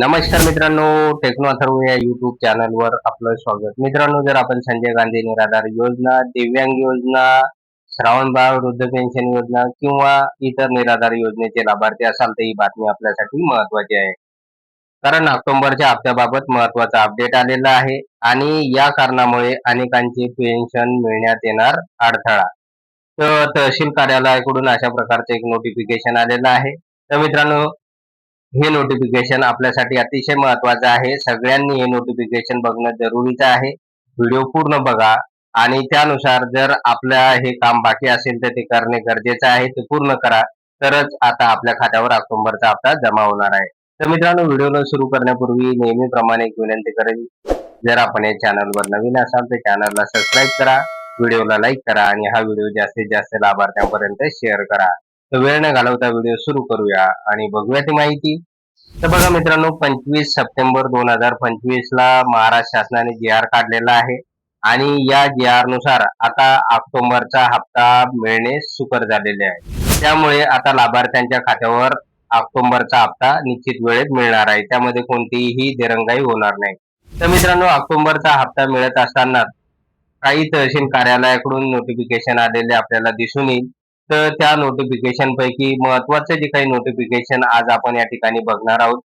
नमस्कार मित्रांनो टेक्नो अथर्व या युट्यूब चॅनलवर आपलं स्वागत. मित्रांनो जर आपण संजय गांधी निराधार योजना दिव्यांग योजना श्रावण बाळ वृद्ध पेन्शन योजना किंवा इतर निराधार योजनेचे लाभार्थी असाल तर ही बातमी आपल्यासाठी महत्वाची आहे. कारण ऑक्टोबरच्या हप्त्याबाबत महत्त्वाचा अपडेट आलेला आहे आणि या कारणामुळे अनेकांचे पेन्शन मिळण्यात येणार अडथळा. तर तहसील कार्यालयाकडून अशा प्रकारचं एक नोटिफिकेशन आलेलं आहे. तर मित्रांनो हे नोटिफिकेशन आपल्यासाठी अतिशय महत्वाचं आहे. सगळ्यांनी हे नोटिफिकेशन बघणं जरुरीचं आहे. व्हिडिओ पूर्ण बघा आणि त्यानुसार जर आपल्या हे काम बाकी असेल तर ते करणे गरजेचं आहे. ते पूर्ण करा. तरच आता आपल्या खात्यावर ऑक्टोबरचा हप्ता जमा होणार आहे. तर मित्रांनो व्हिडिओला सुरू करण्यापूर्वी नेहमीप्रमाणे एक विनंती करेल जर आपण या चॅनलवर नवीन असाल तर चॅनलला सबस्क्राईब करा. व्हिडिओला लाईक करा आणि हा व्हिडिओ जास्तीत जास्त लाभार्थ्यांपर्यंत शेअर करा. तर वेळ न घालवता व्हिडिओ सुरू करूया आणि बघूया ती माहिती. तर बघा मित्रांनो पंचवीस सप्टेंबर दोन हजार पंचवीस ला महाराष्ट्र शासनाने जी आर काढलेला आहे आणि या जी आरनुसार आता ऑक्टोबरचा हप्ता मिळणे सुकर झालेले आहे. त्यामुळे आता लाभार्थ्यांच्या खात्यावर ऑक्टोबरचा हप्ता निश्चित वेळेत मिळणार आहे. त्यामध्ये कोणतीही दिरंगाई होणार नाही. तर मित्रांनो ऑक्टोबरचा हप्ता मिळत असताना काही तहसील कार्यालयाकडून नोटिफिकेशन आलेले आपल्याला दिसून येईल. तर त्या नोटिफिकेशन पैकी महत्त्वाचे जे काही नोटिफिकेशन आज आपण या ठिकाणी बघणार आहोत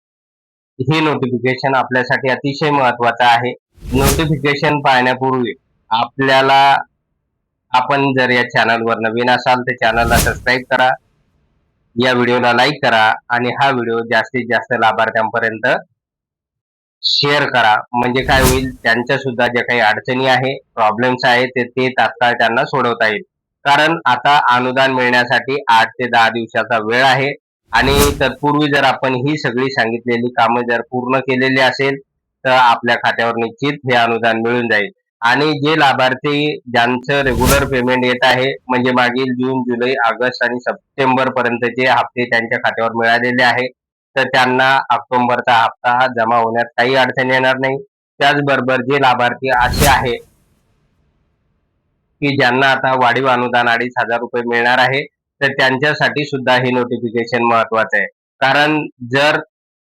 हे नोटिफिकेशन आपल्यासाठी अतिशय महत्वाचं आहे. नोटिफिकेशन पाहण्यापूर्वी आपल्याला आपण जर या चॅनलवर नवीन असाल तर चॅनलला सबस्क्राईब करा. या व्हिडिओला लाईक करा आणि हा व्हिडिओ जास्तीत जास्त लाभार्थ्यांपर्यंत शेअर करा. म्हणजे काय होईल त्यांच्या सुद्धा ज्या काही अडचणी आहे प्रॉब्लेम्स आहेत ते ते तात्काळ त्यांना सोडवता येईल. कारण आता अनुदान मिळण्यासाठी आठ ते दहा दिवसाचा वेळ आहे. आणि तत्पूर्वी जर आपण ही सगळी सांगितलेली कामं जर पूर्ण केलेली असेल तर आपल्या खात्यावर निश्चित हे अनुदान मिळून जाईल. आणि जे लाभार्थी ज्यांचं रेग्युलर पेमेंट येत आहे म्हणजे मागील जून जुलै ऑगस्ट आणि सप्टेंबर पर्यंतचे हप्ते त्यांच्या खात्यावर मिळालेले आहे तर त्यांना ऑक्टोबरचा हप्ता जमा होण्यात काही अडचण येणार नाही. त्याचबरोबर जे लाभार्थी असे आहे की ज्यांना आता वाढीव अनुदान अडीच हजार रुपये मिळणार आहे तर त्यांच्यासाठी सुद्धा हे नोटिफिकेशन महत्वाचं आहे. कारण जर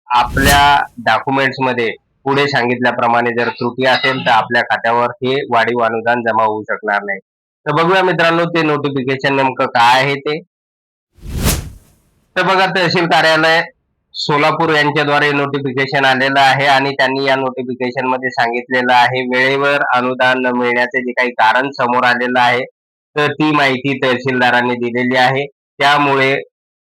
आपल्या डॉक्युमेंट्समध्ये पुढे सांगितल्याप्रमाणे जर त्रुटी असेल तर आपल्या खात्यावर हे वाढीव अनुदान जमा होऊ शकणार नाही. तर बघूया मित्रांनो ते नोटिफिकेशन नेमकं काय आहे ते. तर बघा तहसील कार्यालय सोलापूर यांच्याद्वारे नोटिफिकेशन आलेलं आहे आणि त्यांनी या नोटिफिकेशनमध्ये सांगितलेलं आहे वेळेवर अनुदान न मिळण्याचे जे काही कारण समोर आलेलं आहे तर ती माहिती तहसीलदारांनी दिलेली आहे. त्यामुळे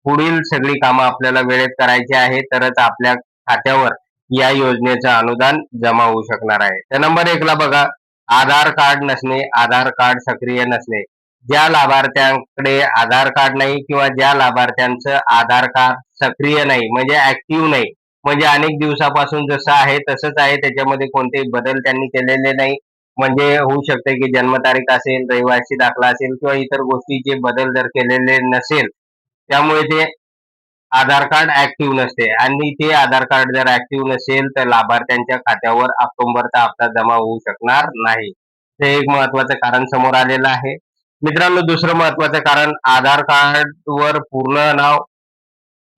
पुढील सगळी कामं आपल्याला वेळेत करायची आहे तरच आपल्या खात्यावर या योजनेचं अनुदान जमा होऊ शकणार आहे. तर नंबर एकला बघा आधार कार्ड नसणे आधार कार्ड सक्रिय नसणे. ज्या लाभार्थ्यांकडे आधार कार्ड नाही किंवा ज्या लाभार्थ्यांचं आधार कार्ड सक्रिय नाही म्हणजे ऍक्टिव्ह नाही. म्हणजे अनेक दिवसापासून जसं आहे तसंच आहे. त्याच्यामध्ये कोणतेही बदल त्यांनी केलेले नाही. म्हणजे होऊ शकते की जन्मतारीख असेल रहिवासी दाखला असेल किंवा इतर गोष्टीचे बदल जर केलेले नसेल त्यामुळे ते आधार कार्ड ऍक्टिव्ह नसते. आणि ते आधार कार्ड जर ऍक्टिव्ह नसेल तर लाभार्थ्यांच्या खात्यावर ऑक्टोबरचा हप्ता जमा होऊ शकणार नाही. हे एक महत्वाचं कारण समोर आलेलं आहे. मित्रांनो दुसरं महत्वाचं कारण आधार कार्ड वर पूर्ण नाव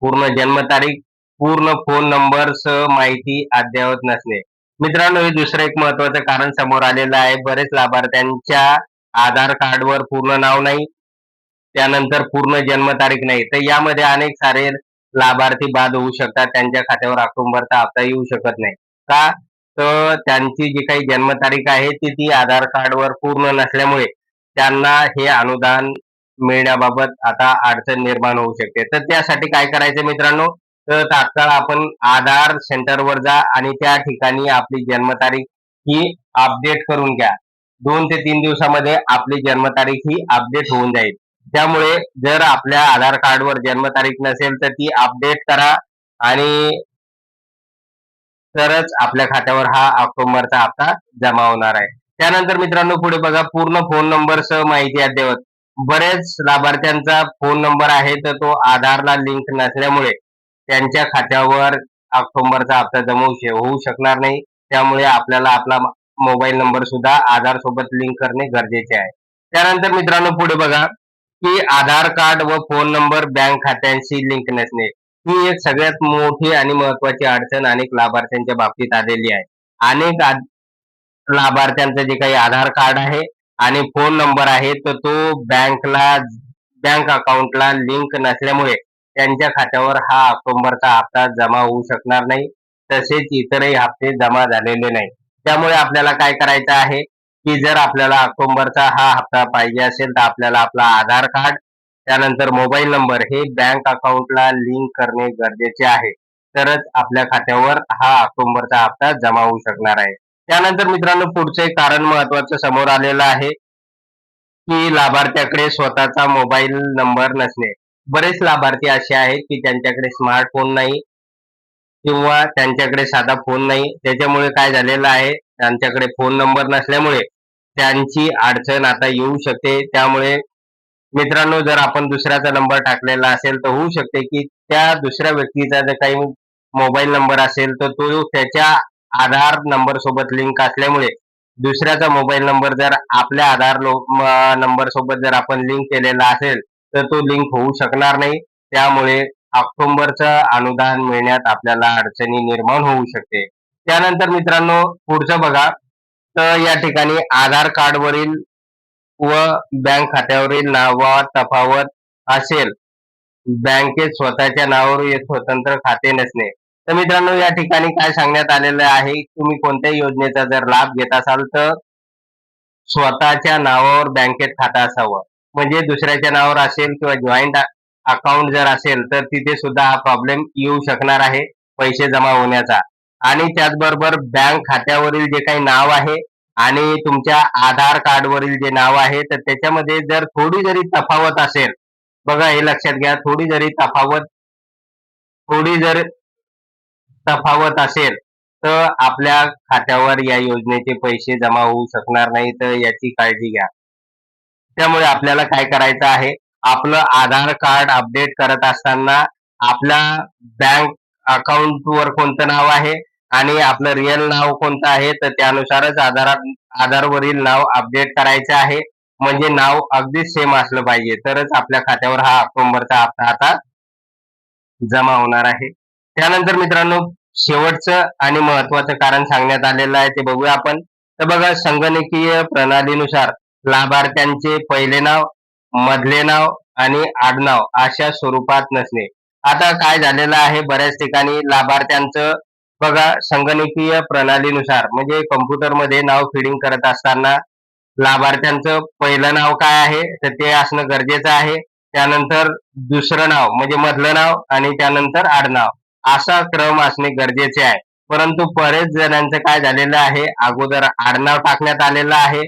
पूर्ण जन्मतारीख पूर्ण फोन नंबर सह माहिती अद्ययावत नसणे. मित्रांनो हे दुसरं एक महत्वाचं कारण समोर आलेलं आहे. बरेच लाभार्थ्यांच्या आधार कार्डवर पूर्ण नाव नाही त्यानंतर पूर्ण जन्मतारीख नाही. तर यामध्ये अनेक सारे लाभार्थी बाद होऊ शकतात. त्यांच्या खात्यावर ऑक्टोबरचा हप्ता येऊ शकत नाही. का? तर त्यांची जी काही जन्मतारीख आहे ती ती आधार कार्डवर पूर्ण नसल्यामुळे त्यांना हे अनुदान मिळण्याबाबत आता अडचण निर्माण होऊ शकते. तर त्यासाठी काय करायचं मित्रांनो? तर तात्काळ आपण आधार सेंटरवर जा आणि त्या ठिकाणी आपली जन्मतारीख ही अपडेट करून घ्या. दोन ते तीन दिवसामध्ये आपली जन्मतारीख ही अपडेट होऊन जाईल. त्यामुळे जर आपल्या आधार कार्डवर जन्मतारीख नसेल तर ती अपडेट करा आणि तरच आपल्या खात्यावर हा ऑक्टोबरचा हप्ता जमा होणार आहे. त्यानंतर मित्रांनो पुढे बघा पूर्ण फोन नंबर सह माहिती अद्ययावत बरेच लाभार्थ्यांचा फोन नंबर आहे तर तो आधारला लिंक नसल्यामुळे त्यांच्या खात्यावर ऑक्टोबरचा हप्ता जमा होऊ शकणार नाही. त्यामुळे आपल्याला आपला मोबाईल नंबर सुद्धा आधार सोबत लिंक करणे गरजेचे आहे. त्यानंतर मित्रांनो पुढे बघा की आधार कार्ड व फोन नंबर बँक खात्यांशी लिंक नसणे ही एक सगळ्यात मोठी आणि महत्वाची अडचण अनेक लाभार्थ्यांच्या बाबतीत आलेली आहे. अनेक लाभार्थ्यांचं जे काही आधार कार्ड आहे आणि फोन नंबर आहे तर तो बँकला बँक अकाउंटला लिंक नसल्यामुळे त्यांच्या खात्यावर हा ऑक्टोबरचा हप्ता जमा होऊ शकणार नाही. तसेच इतरही हप्ते जमा झालेले नाही. त्यामुळे आपल्याला काय करायचं आहे की जर आपल्याला ऑक्टोबरचा हा हप्ता पाहिजे असेल तर आपल्याला आपला आधार कार्ड त्यानंतर मोबाईल नंबर हे बँक अकाउंटला लिंक करणे गरजेचे आहे. तरच आपल्या खात्यावर हा ऑक्टोबरचा हप्ता जमा होऊ शकणार आहे. त्यानंतर मित्रांनो पुढचं एक कारण महत्वाचं समोर आलेलं आहे की लाभार्थ्याकडे स्वतःचा मोबाईल नंबर नसणे. बरेच लाभार्थी असे आहेत की त्यांच्याकडे स्मार्टफोन नाही किंवा त्यांच्याकडे साधा फोन नाही. त्याच्यामुळे काय झालेलं आहे त्यांच्याकडे फोन नंबर नसल्यामुळे त्यांची अडचण आता येऊ शकते. त्यामुळे मित्रांनो जर आपण दुसऱ्याचा नंबर टाकलेला असेल तर होऊ शकते की त्या दुसऱ्या व्यक्तीचा जर काही मोबाईल नंबर असेल तर तो त्याच्या आधार नंबर सोबत लिंक असल्यामुळे दुसऱ्याचा मोबाईल नंबर जर आपल्या आधार नंबर सोबत जर आपण लिंक केलेला असेल तर तो लिंक होऊ शकणार नाही. त्यामुळे ऑक्टोबरचं अनुदान मिळण्यात आपल्याला अडचणी निर्माण होऊ शकते. त्यानंतर मित्रांनो पुढचं बघा. तर या ठिकाणी आधार कार्डवरील व बँक खात्यावरील नावात तफावत असेल. बँकेत स्वतःच्या नावावर स्वतंत्र खाते नसणे. तर मित्रांनो या ठिकाणी काय सांगण्यात आलेलं आहे? तुम्ही कोणत्याही योजनेचा जर लाभ घेत असाल तर स्वतःच्या नावावर बँकेत खातं असावं. म्हणजे दुसऱ्याच्या नावावर असेल किंवा जॉईंट अकाउंट जर असेल तर तिथे सुद्धा हा प्रॉब्लेम येऊ शकणार आहे पैसे जमा होण्याचा. आणि त्याचबरोबर बँक खात्यावरील जे काही नाव आहे आणि तुमच्या आधार कार्डवरील जे नाव आहे तर त्याच्यामध्ये जर थोडी जरी तफावत असेल बघा हे लक्षात घ्या थोडी जरी तफावत थोडी जर तफावत असेल तर आपल्या खात्यावर या योजनेचे पैसे जमा होऊ शकणार नाही तर याची काळजी घ्या. त्यामुळे आपल्याला काय करायचं आहे आपलं आधार कार्ड अपडेट करत असताना आपल्या बँक अकाउंटवर कोणतं नाव आहे आणि आपलं रिअल नाव कोणतं आहे तर त्यानुसारच आधार आधारवरील नाव अपडेट करायचं आहे. म्हणजे नाव अगदी सेम असलं पाहिजे तरच आपल्या खात्यावर हा ऑक्टोबरचा हप्ता आता जमा होणार आहे. त्यानंतर मित्रांनो शेवटचं आणि महत्वाचं कारण सांगण्यात आलेलं आहे ते बघूया आपण. तर बघा संगणकीय प्रणालीनुसार लाभार्थ्यांचे पहिले नाव मधले नाव आणि आडनाव अशा स्वरूपात नसणे. आता काय झालेलं आहे बऱ्याच ठिकाणी लाभार्थ्यांचं बघा संगणकीय प्रणालीनुसार म्हणजे कम्प्युटरमध्ये नाव फिडिंग करत असताना लाभार्थ्यांचं पहिलं नाव काय आहे तर ते असणं गरजेचं आहे. त्यानंतर दुसरं नाव म्हणजे मधलं नाव आणि त्यानंतर आडनाव. असा क्रम असणे गरजेचे आहे. परंतु बरेच जणांचं काय झालेलं आहे? अगोदर आडनाव टाकण्यात आलेलं आहे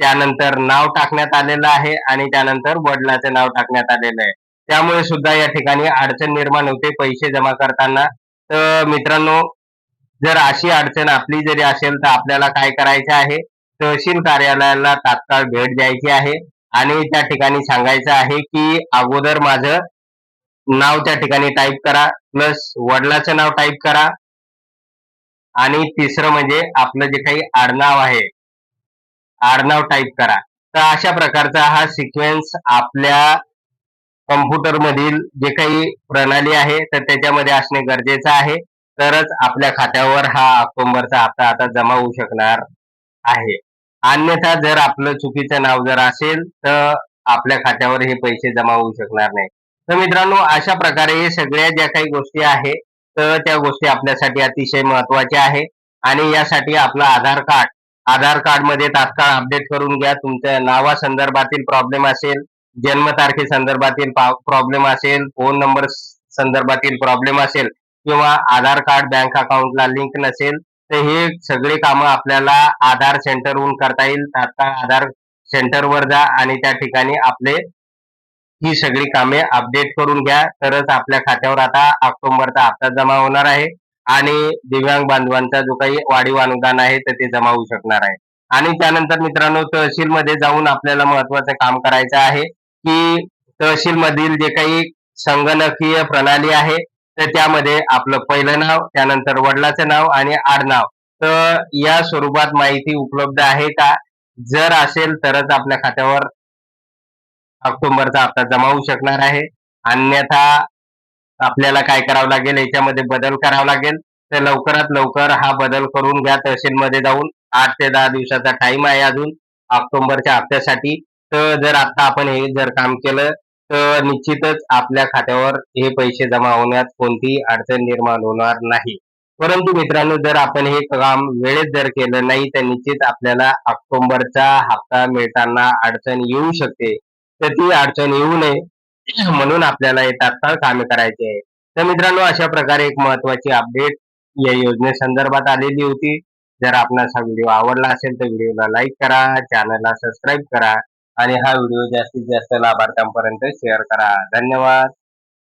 त्यानंतर नाव टाकण्यात आलेलं आहे आणि त्यानंतर वडिलाचं नाव टाकण्यात आलेलं आहे. त्यामुळे सुद्धा या ठिकाणी अडचण निर्माण होते पैसे जमा करताना. तर मित्रांनो जर अशी अडचण आपली जरी असेल तर आपल्याला काय करायचं आहे? तहसील कार्यालयाला तात्काळ भेट द्यायची आहे आणि त्या ठिकाणी सांगायचं आहे की अगोदर माझं नाव त्या ठिकाणी टाईप करा. प्लस वडिलाचं नाव टाईप करा. आणि तिसरं म्हणजे आपलं जे काही आडनाव आहे आडनाव टाईप करा. तर अशा प्रकारचा हा सिक्वेन्स आपल्या कम्प्युटर मधील जे काही प्रणाली आहे तर त्याच्यामध्ये असणे गरजेचं आहे. तरच आपल्या खात्यावर हा ऑक्टोबरचा हप्ता आता जमा होऊ शकणार आहे. अन्यथा जर आपलं चुकीचं नाव जर असेल तर आपल्या खात्यावर हे पैसे जमा होऊ शकणार नाही. तर मित्रांनो अशा प्रकारे हे सगळ्या ज्या काही गोष्टी आहे तर त्या गोष्टी आपल्यासाठी अतिशय महत्त्वाच्या आहे आणि यासाठी आपलं आधार कार्ड आधार कार्डमध्ये तात्काळ अपडेट करून घ्या. तुमच्या नावा संदर्भातील प्रॉब्लेम असेल जन्मतारखे संदर्भातील प्रॉब्लेम असेल फोन नंबर संदर्भातील प्रॉब्लेम असेल किंवा आधार कार्ड बँक अकाउंटला लिंक नसेल तर हे सगळे कामं आपल्याला आधार सेंटरहून करता येईल. तात्काळ आधार सेंटरवर जा आणि त्या ठिकाणी आपले ही सगळी कामे अपडेट करून घ्या. तरच आपल्या खात्यावर आता ऑक्टोबरचा हप्ता जमा होणार आहे. आणि दिव्यांग बांधवांचा जो काही वाढीव अनुदान आहे तर ते जमा होऊ शकणार आहे. आणि त्यानंतर मित्रांनो तहसीलमध्ये जाऊन आपल्याला महत्वाचं काम करायचं आहे की तहसीलमधील जे काही संगणकीय प्रणाली आहे तर त्यामध्ये आपलं पहिलं नाव त्यानंतर वडिलाचं नाव आणि आडनाव. तर या स्वरूपात माहिती उपलब्ध आहे का? जर असेल तरच आपल्या खात्यावर ऑक्टोबरचा हप्ता जमा होऊ शकणार आहे. अन्यथा आपल्याला काय करावं लागेल? याच्यामध्ये बदल करावा लागेल. तर लवकरात लवकर हा बदल करून घ्या तहसीलमध्ये जाऊन. आठ ते दहा दिवसाचा टाइम आहे अजून ऑक्टोबरच्या हप्त्यासाठी. तर जर आता आपण हे जर काम केलं तर निश्चितच आपल्या खात्यावर हे पैसे जमा होण्यात कोणतीही अडचण निर्माण होणार नाही. परंतु मित्रांनो जर आपण हे काम वेळेत जर केलं नाही तर निश्चित आपल्याला ऑक्टोबरचा हप्ता मिळताना अडचण येऊ शकते. तर ती अडचण येऊ नये. म्हणून आपल्याला हे तात्काळ कामे करायचे आहे तर मित्रांनो अशा प्रकारे एक महत्वाची अपडेट या योजने संदर्भात आलेली होती. जर आपणास हा व्हिडिओ आवडला असेल तर व्हिडिओला लाईक करा चॅनलला सबस्क्राईब करा आणि हा व्हिडिओ जास्तीत जास्त लाभार्थ्यांपर्यंत शेअर करा. धन्यवाद.